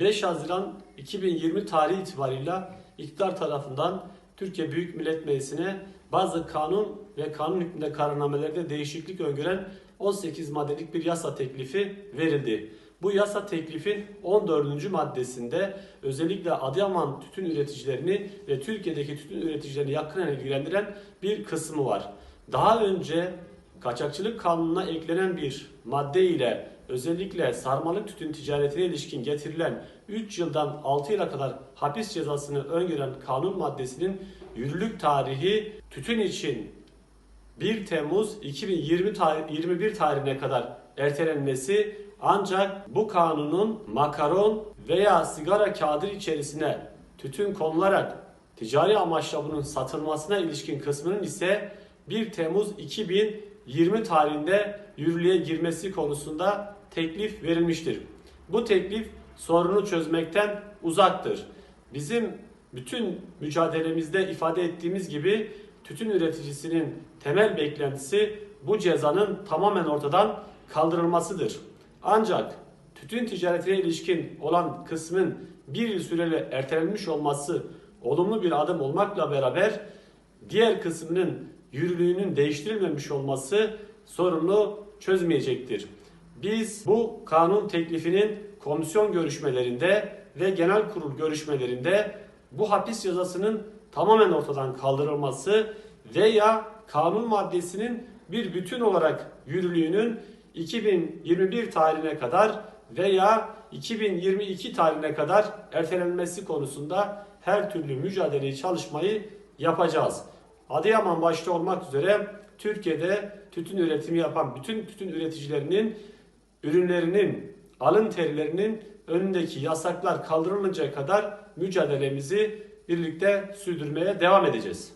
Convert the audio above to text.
5 Haziran 2020 tarihi itibarıyla iktidar tarafından Türkiye Büyük Millet Meclisi'ne bazı kanun ve kanun hükmünde kararnamelerde değişiklik öngören 18 maddelik bir yasa teklifi verildi. Bu yasa teklifin 14. maddesinde özellikle Adıyaman tütün üreticilerini ve Türkiye'deki tütün üreticilerini yakından ilgilendiren bir kısmı var. Daha önce kaçakçılık kanununa eklenen bir madde ile özellikle sarmalık tütün ticaretine ilişkin getirilen 3 yıldan 6 yıla kadar hapis cezasını öngören kanun maddesinin yürürlük tarihi tütün için 1 Temmuz 2020 tarih, 21 tarihine kadar ertelenmesi ancak bu kanunun makaron veya sigara kağıdı içerisine tütün konularak ticari amaçla bunun satılmasına ilişkin kısmının ise 1 Temmuz 2020 tarihinde yürürlüğe girmesi konusunda teklif verilmiştir. Bu teklif sorunu çözmekten uzaktır. Bizim bütün mücadelemizde ifade ettiğimiz gibi tütün üreticisinin temel beklentisi bu cezanın tamamen ortadan kaldırılmasıdır. Ancak tütün ticaretine ilişkin olan kısmın bir yıl süreli ertelenmiş olması olumlu bir adım olmakla beraber diğer kısmının yürürlüğünün değiştirilmemiş olması sorunu çözmeyecektir. Biz bu kanun teklifinin komisyon görüşmelerinde ve genel kurul görüşmelerinde bu hapis cezasının tamamen ortadan kaldırılması veya kanun maddesinin bir bütün olarak yürürlüğünün 2021 tarihine kadar veya 2022 tarihine kadar ertelenmesi konusunda her türlü mücadeleyi çalışmayı yapacağız. Adıyaman başta olmak üzere Türkiye'de tütün üretimi yapan bütün tütün üreticilerinin ürünlerinin alın terilerinin önündeki yasaklar kaldırılıncaya kadar mücadelemizi birlikte sürdürmeye devam edeceğiz.